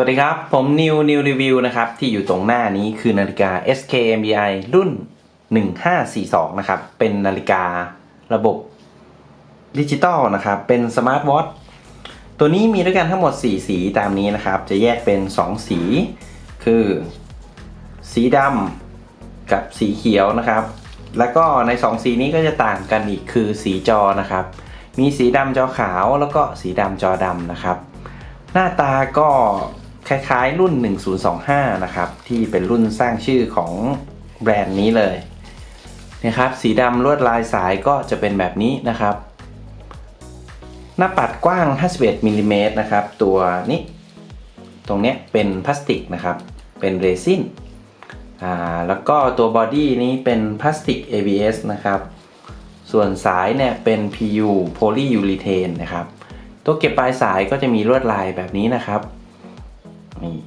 วัสดีครับ ผมนิวนิวรีวิวนะครับ ที่อยู่ตรงหน้านี้คือนาฬิกา SKMBI รุ่น 1542 นะครับ เป็นนาฬิการะบบดิจิตอลนะครับ เป็นสมาร์ทวอทตัวนี้มีด้วยกันทั้งหมด 4 สีตามนี้นะครับ จะแยกเป็น 2 สี คือ สีดำกับสีเขียวนะครับ แล้วก็ใน 2 สีนี้ก็จะต่างกันอีกคือสีจอนะครับ มีสีดำจอขาวแล้วก็สีดำจอดำนะครับ หน้าตาก็ คล้ายๆ รุ่น 1025 นะครับ ที่เป็นรุ่นสร้างชื่อของแบรนด์นี้เลยนะครับ สีดำลวดลายสายก็จะเป็นแบบนี้นะครับ หน้าปัดกว้าง 51มิลลิเมตรนะครับ ตัวนี้ ตรงนี้เป็นพลาสติกนะครับ เป็นเรซินอ่าแล้วก็ตัวบอดี้นี้เป็นพลาสติก ABS นะครับ ส่วนสายเนี่ยเป็น PU polyurethane นะครับ ตัวเก็บปลายสายก็จะมีลวดลายแบบนี้นะครับ นี่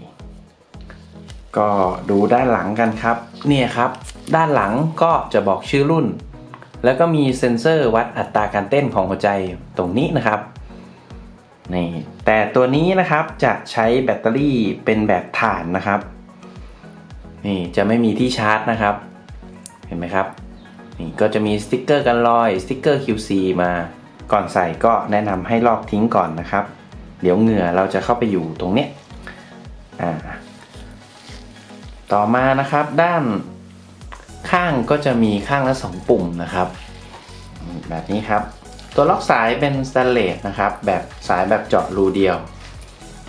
ก็ดูด้านหลังกันครับ เนี่ยครับ ด้านหลังก็จะบอกชื่อรุ่น แล้วก็มีเซ็นเซอร์วัดอัตราการเต้นของหัวใจตรงนี้นะครับนี่แต่ตัวนี้นะครับจะใช้แบตเตอรี่เป็นแบบถ่านนะครับนี่จะไม่มีที่ชาร์จนะครับ เห็นไหมครับนี่ก็จะมีสติกเกอร์กันรอยสติกเกอร์ QC มาก่อนใส่ก็แนะนำให้ลอกทิ้งก่อนนะครับ เดี๋ยวเหงื่อเราจะเข้าไปอยู่ตรงเนี้ย อ่าต่อมานะครับด้านข้างก็จะมีข้างละ 2 ปุ่มนะครับ แบบนี้ครับ ตัวล็อกสายเป็นสแตนเลสนะครับ แบบสายแบบเจาะรูเดียว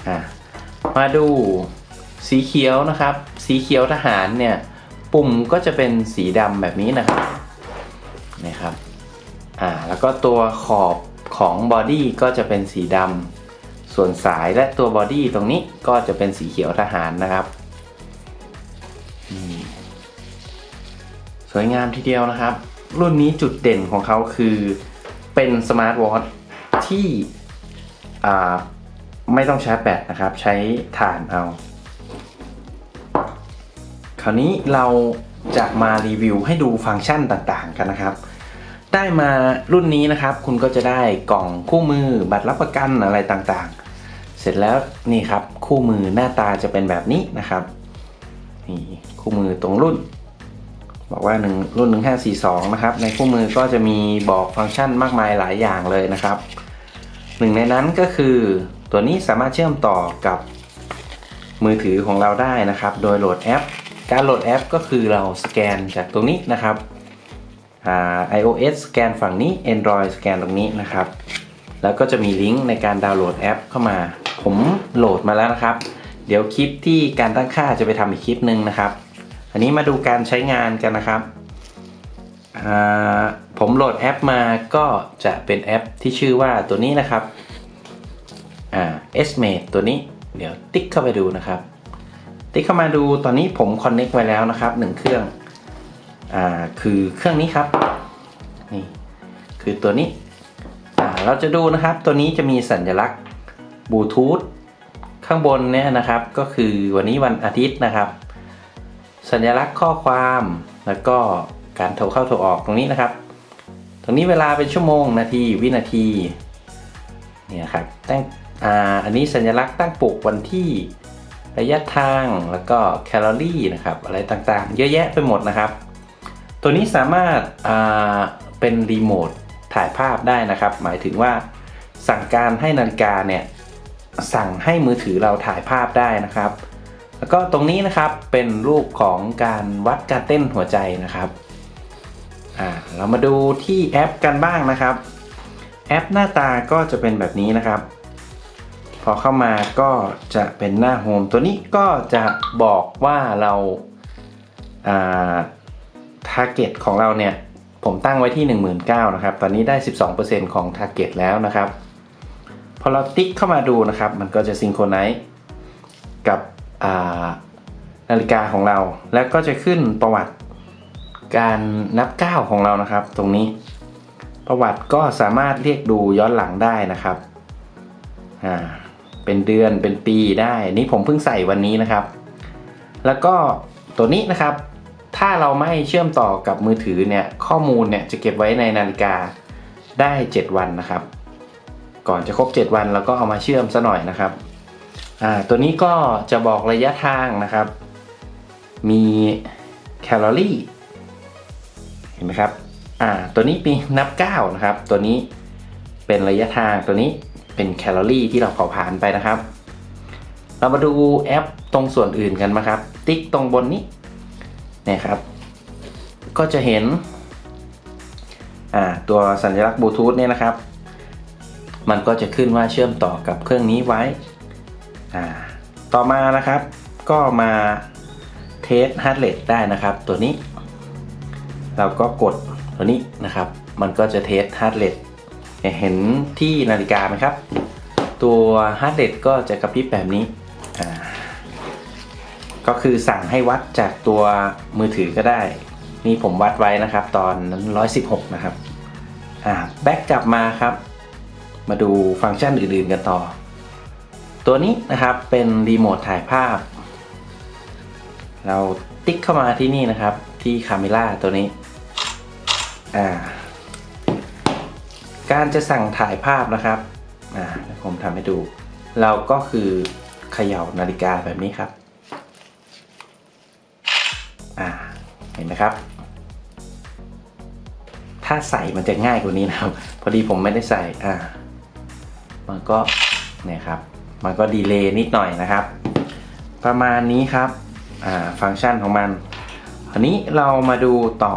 อ่ามาดูสีเขียวนะครับ สีเขียวทหารเนี่ยปุ่มก็จะเป็นสีดำแบบนี้นะครับนี่ครับอ่าแล้วก็ตัวขอบของบอดี้ก็จะเป็นสีดำ ส่วนสายและตัวบอดี้ตรงนี้ก็จะเป็นสีเขียวทหารนะครับ สวยงามทีเดียวนะครับ รุ่นนี้จุดเด่นของเขาคือเป็นสมาร์ทวอทที่ไม่ต้องใชาร์จแบตนะครับ ใช้ถ่านเอา คราวนี้เราจะมารีวิวให้ดูฟังก์ชันต่างๆกันนะครับ ได้มารุ่นนี้นะครับ คุณก็จะได้กล่องคู่มือบัตรรับประกันอะไรต่าง เสร็จแล้วนี่ครับคู่มือหน้าตาจะเป็นแบบนี้นะครับนี่คู่มือตรงรุ่น บอกว่าหนึ่งรุ่น 1542 นะครับ ในคู่มือก็จะมีบอกฟังก์ชันมากมายหลายอย่างเลยนะครับหนึ่งในนั้นก็คือตัวนี้สามารถเชื่อมต่อกับมือถือของเราได้นะครับ โดยโหลดแอป การโหลดแอปก็คือเราสแกนจากตรงนี้นะครับ iOS สแกนฝั่งนี้ Android สแกนตรงนี้นะครับ แล้วก็จะมีลิงก์ในการดาวน์โหลดแอปเข้ามา ผมโหลดมาแล้วนะครับ เดี๋ยวคลิปที่การตั้งค่าจะไปทำอีกคลิปหนึ่งนะครับ อันนี้มาดูการใช้งานกันนะครับ ผมโหลดแอปมาก็จะเป็นแอปที่ชื่อว่าตัวนี้นะครับ s m a t e ตัวนี้ เดี๋ยวติ๊กเข้าไปดูนะครับ ติ๊กเข้ามาดูตอนนี้ผมคอนเน็กไว้แล้วนะครับหนึ่งเครื่องอคือเครื่องนี้ครับนี่คือตัวนี้เราจะดูนะครับตัวนี้จะมีสัญลักษณ์ บลูทูธข้างบนเนี่ยนะครับก็คือวันนี้วันอาทิตย์นะครับ สัญลักษณ์ข้อความแล้วก็การโทรเข้าโทรออกตรงนี้นะครับ ตรงนี้เวลาเป็นชั่วโมงนาทีวินาทีเนี่ยครับตั้งอ่าอันนี้สัญลักษณ์ตั้งปลุกวันที่ระยะทางแล้วก็แคลอรี่นะครับอะไรต่างๆ เยอะแยะไปหมดนะครับ ตัวนี้สามารถเป็นรีโมทถ่ายภาพได้นะครับ หมายถึงว่าสั่งการให้นาฬิกาเนี่ย สั่งให้มือถือเราถ่ายภาพได้นะครับ แล้วก็ตรงนี้นะครับเป็นรูปของการวัดการเต้นหัวใจนะครับอ่าเรามาดูที่แอปกันบ้างนะครับ แอปหน้าตาก็จะเป็นแบบนี้นะครับ พอเข้ามาก็จะเป็นหน้าโฮมตัวนี้ก็จะบอกว่าเราอ่าทาร์เก็ตของเราเนี่ย ผมตั้งไว้ที่ 19,000นะครับ ตอนนี้ได้ 12%ของ t a r g e t แล้วนะครับ พอเราติ๊กเข้ามาดูนะครับ มันก็จะซิงโครไนซ์กับนาฬิกาของเรา แล้วก็จะขึ้นประวัติการนับก้าวของเรานะครับ ตรงนี้ ประวัติก็สามารถเรียกดูย้อนหลังได้นะครับอ่าเป็นเดือนเป็นปีได้นี่ผมเพิ่งใส่วันนี้นะครับ แล้วก็ตัวนี้นะครับ ถ้าเราไม่เชื่อมต่อกับมือถือเนี่ยข้อมูลเนี่ยจะเก็บไว้ในนาฬิกาได้ 7 วันนะครับ ก่อนจะครบ 7 วันเราก็เอามาเชื่อมซะหน่อยนะครับอ่าตัวนี้ก็จะบอกระยะทางนะครับ มีแคลอรี่เห็นไหมครับอ่าตัวนี้มีนับก้าวนะครับ ตัวนี้เป็นระยะทางตัวนี้เป็นแคลอรี่ที่เราเผาผลาญไปนะครับ เรามาดูแอปตรงส่วนอื่นกันนะครับ ติ๊กตรงบนนี้เนี่ยครับ ก็จะเห็นตัวสัญลักษณ์บลูทูธเนี่ยนะครับ มันก็จะขึ้นว่าเชื่อมต่อกับเครื่องนี้ไว้ต่อมานะครับ ก็มาเทสฮาร์ดเรทได้นะครับ ตัวนี้ เราก็กดตัวนี้นะครับ มันก็จะเทสฮาร์ดเรทเห็นที่นาฬิกาไหมครับ ตัวฮาร์ดเรทก็จะกระพริบแบบนี้ก็คือสั่งให้วัดจากตัวมือถือก็ได้ นี่ผมวัดไว้นะครับ ตอนนั้น116 นะครับแบ็กกลับมาครับ มาดูฟังก์ชันอื่นๆกันต่อ ตัวนี้นะครับเป็นรีโมทถ่ายภาพ เราติ๊กเข้ามาที่นี่นะครับ ที่คาเมล่าตัวนี้อ่าการจะสั่งถ่ายภาพนะครับอ่าผมทำให้ดู เราก็คือเขย่านาฬิกาแบบนี้ครับอ่าเห็นไหมครับ ถ้าใส่มันจะง่ายกว่านี้นะครับ พอดีผมไม่ได้ใส่อ่า มันก็เนี่ยครับ มันก็ดีเลย์นิดหน่อยนะครับ ประมาณนี้ครับฟังก์ชันของมันอันนี้เรามาดูต่อ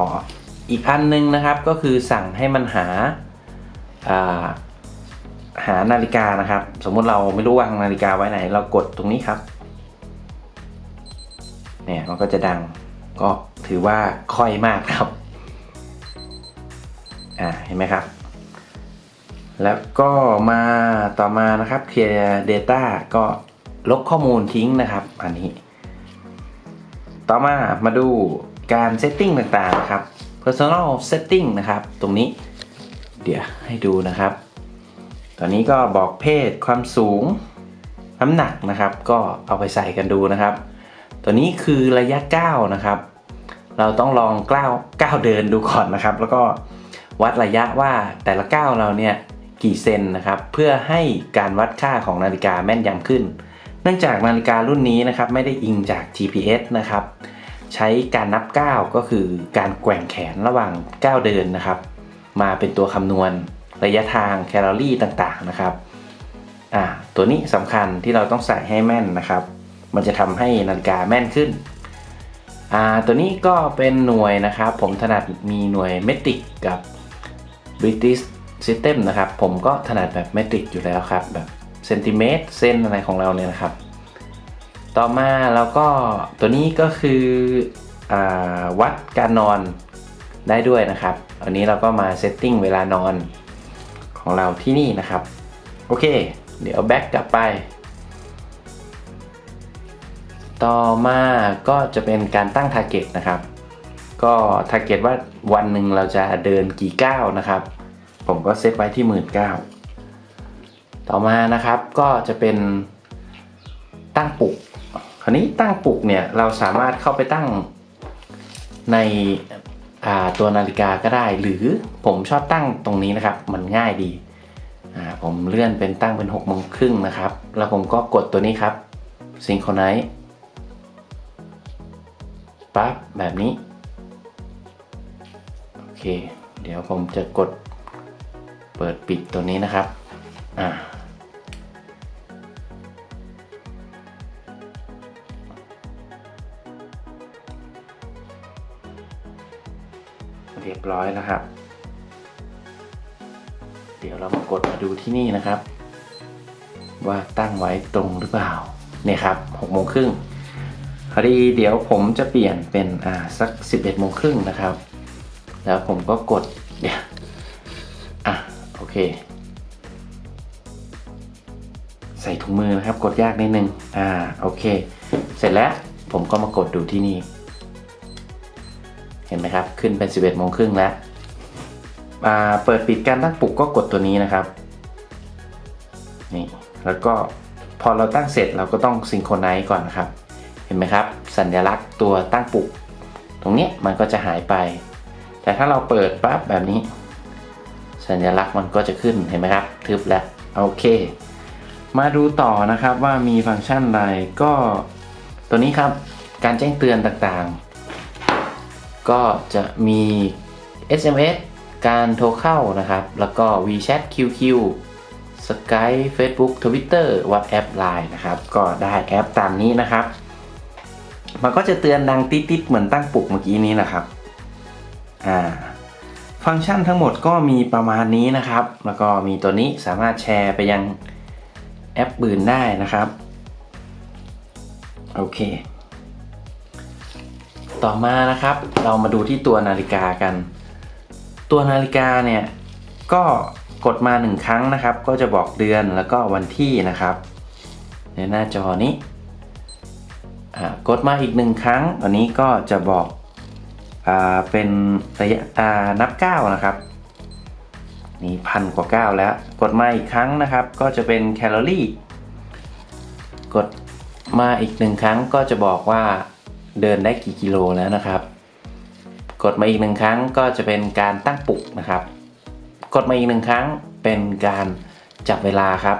อีกอันนึงนะครับ ก็คือสั่งให้มันหาาหานาฬิกานะครับ สมมุติเราไม่รู้วางนาฬิกาไว้ไหน เรากดตรงนี้ครับเนี่ยมันก็จะดังก็ถือว่าค่อยมากครับ อ่าเห็นไหมครับ แล้วก็มาต่อมานะครับ Clear Data ก็ลบข้อมูลทิ้งนะครับ อันนี้ ต่อมามาดูการ Setting ต่างๆนะครับ Personal Setting นะครับ ตรงนี้ เดี๋ยวให้ดูนะครับ ตอนนี้ก็บอกเพศความสูง น้ำหนักนะครับ ก็เอาไปใส่กันดูนะครับ ตัวนี้คือระยะก้าวนะครับ เราต้องลองก้าวก้าวเดินดูก่อนนะครับ แล้วก็วัดระยะว่าแต่ละก้าวเราเนี่ย กี่เซนนะครับ เพื่อให้การวัดค่าของนาฬิกาแม่นยำขึ้น เนื่องจากนาฬิการุ่นนี้นะครับไม่ได้อิงจาก GPS นะครับ ใช้การนับก้าวก็คือการแกว่งแขนระหว่างก้าวเดินนะครับ มาเป็นตัวคำนวณระยะทางแคลอรี่ต่างๆนะครับอ่าตัวนี้สำคัญที่เราต้องใส่ให้แม่นนะครับ มันจะทำให้นาฬิกาแม่นขึ้นอ่าตัวนี้ก็เป็นหน่วยนะครับ ผมถนัดมีหน่วยเมตริกกับ British System นะครับ ผมก็ถนัดแบบเมตริกอยู่แล้วครับ แบบเซนติเมตรเส้นอะไรของเราเนี่ยนะครับ ต่อมาแล้วก็ตัวนี้ก็คืออวัดการนอนได้ด้วยนะครับอันนี้เราก็มาเซตติ้งเวลานอนของเราที่นี่นะครับ โอเค เดี๋ยวแบ็กกลับไป ต่อมาก็จะเป็นการตั้ง t a r g e t นะครับ ก็ t a r g e t ว่าวันหนึ่งเราจะเดินกี่ก้าวนะครับ ผมก็เซตไว้ที่หมื่นเก้าต่อมานะครับก็จะเป็นตั้งปลุกคราวนี้ตั้งปลุกเนี่ยเราสามารถเข้าไปตั้งในตัวนาฬิกาก็ได้ หรือผมชอบตั้งตรงนี้นะครับ มันง่ายดี ผมเลื่อนเป็นตั้งเป็น6กโมงครึ่งนะครับ แล้วผมก็กดตัวนี้ครับซิงโครไนซ์ปั๊บแบบนี้ โอเค เดี๋ยวผมจะกด เปิดปิดตัวนี้นะครับอ่าเรียบร้อยแล้วครับ เดี๋ยวเรามากดมาดูที่นี่นะครับ ว่าตั้งไว้ตรงหรือเปล่าเนี่ยครับหกโมงครึ่งพอดีเดี๋ยวผมจะเปลี่ยนเป็นอ่าสักสิบเอ็ดโมงครึ่งนะครับ แล้วผมก็กดเดี๋ยวอะ อเค ใส่ถุงมือนะครับ กดยากนิดนึง อ่า โอเค เสร็จแล้วผมก็มากดดูที่นี่ เห็นไหมครับ ขึ้นเป็น 11โมงครึ่งแล้วอ่าเปิดปิดการตั้งปลุกก็กดตัวนี้นะครับ นี่ แล้วก็พอเราตั้งเสร็จเราก็ต้องซิงโครไนซ์ก่อนนะครับ เห็นไหมครับ สัญลักษณ์ตัวตั้งปลุก ตรงนี้มันก็จะหายไป แต่ถ้าเราเปิดปั๊บแบบนี้ สัญลักษณ์มันก็จะขึ้นเห็นไหมครับ ทึบแล้วโอเค มาดูต่อนะครับว่ามีฟังก์ชันอะไรก็ตัวนี้ครับการแจ้งเตือนต่างๆ ก็จะมี SMS การโทรเข้านะครับ แล้วก็ WeChat QQ Skype Facebook Twitter WhatsApp Line นะครับ ก็ได้แอปตามนี้นะครับ มันก็จะเตือนดังติ๊ดๆเหมือนตั้งปลุกเมื่อกี้นี้นะครับ อ่า ฟังก์ชันทั้งหมดก็มีประมาณนี้นะครับ แล้วก็มีตัวนี้สามารถแชร์ไปยังแอปอื่นได้นะครับ โอเค ต่อมานะครับ เรามาดูที่ตัวนาฬิกากัน ตัวนาฬิกาเนี่ยก็กดมาหนึ่งครั้งนะครับ ก็จะบอกเดือนแล้วก็วันที่นะครับ ในหน้าจอนี้กดมาอีกหนึ่งครั้งอันนี้ก็จะบอก เป็นระยะนับก้านะครับ นี่พันกว่าก้าแล้ว กดมาอีกครั้งนะครับ ก็จะเป็นแคลอรี่ กดมาอีกหนึ่งครั้งก็จะบอกว่าเดินได้กี่กิโลแล้วนะครับ กดมาอีกหนึ่งครั้งก็จะเป็นการตั้งปลุกนะครับ กดมาอีกหนึ่งครั้งเป็นการจับเวลาครับ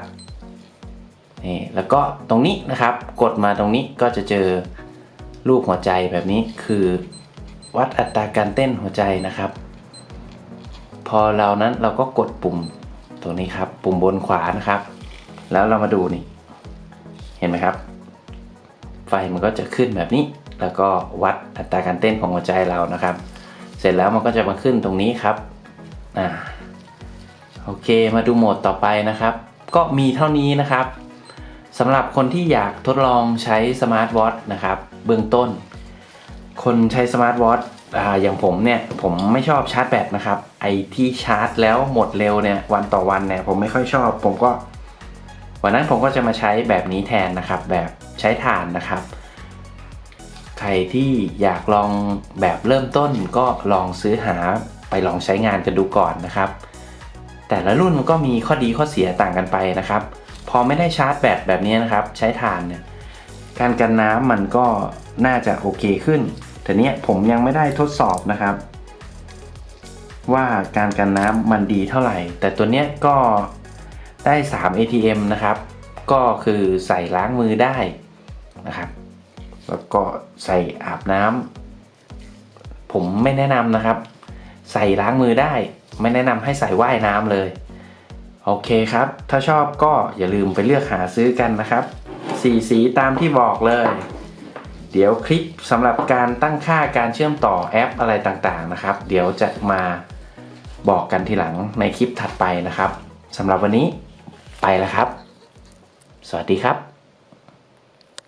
นี่แล้วก็ตรงนี้นะครับ กดมาตรงนี้ก็จะเจอรูปหัวใจแบบนี้คือ วัดอัตราการเต้นหัวใจนะครับ พอเรานั้นเราก็กดปุ่มตรงนี้ครับ ปุ่มบนขวานะครับ แล้วเรามาดูนี่ เห็นไหมครับ ไฟมันก็จะขึ้นแบบนี้ แล้วก็วัดอัตราการเต้นของหัวใจเรานะครับ เสร็จแล้วมันก็จะมาขึ้นตรงนี้ครับอ่าโอเค มาดูโหมดต่อไปนะครับ ก็มีเท่านี้นะครับสำหรับคนที่อยากทดลองใช้สมาร์ทวอทนะครับ เบื้องต้น คนใช้สมาร์ทวอทอย่างผมเนี่ยผมไม่ชอบชาร์จแบตนะครับ ไอที่ชาร์จแล้วหมดเร็วเนี่ยวันต่อวันเนี่ยผมไม่ค่อยชอบ ผมก็ วันนั้นผมก็จะมาใช้แบบนี้แทนนะครับ แบบใช้ถ่านนะครับ ใครที่อยากลองแบบเริ่มต้นก็ลองซื้อหาไปลองใช้งานกันดูก่อนนะครับ แต่ละรุ่นมันก็มีข้อดีข้อเสียต่างกันไปนะครับ พอไม่ได้ชาร์จแบตแบบนี้นะครับ ใช้ถ่านเนี่ย การกันน้ำมันก็น่าจะโอเคขึ้น แต่เนี้ยผมยังไม่ได้ทดสอบนะครับ ว่าการกันน้ำมันดีเท่าไหร่ แต่ตัวเนี้ยก็ได้ 3 ATM นะครับ ก็คือใส่ล้างมือได้นะครับ แล้วก็ใส่อาบน้ำผมไม่แนะนำนะครับ ใส่ล้างมือได้ ไม่แนะนำให้ใส่ว่ายน้ำเลย โอเคครับ ถ้าชอบก็อย่าลืมไปเลือกหาซื้อกันนะครับ สีสีตามที่บอกเลย เดี๋ยวคลิปสำหรับการตั้งค่าการเชื่อมต่อแอปอะไรต่างๆนะครับ เดี๋ยวจะมาบอกกันทีหลังในคลิปถัดไปนะครับสำหรับวันนี้ไปแล้วครับ สวัสดีครับ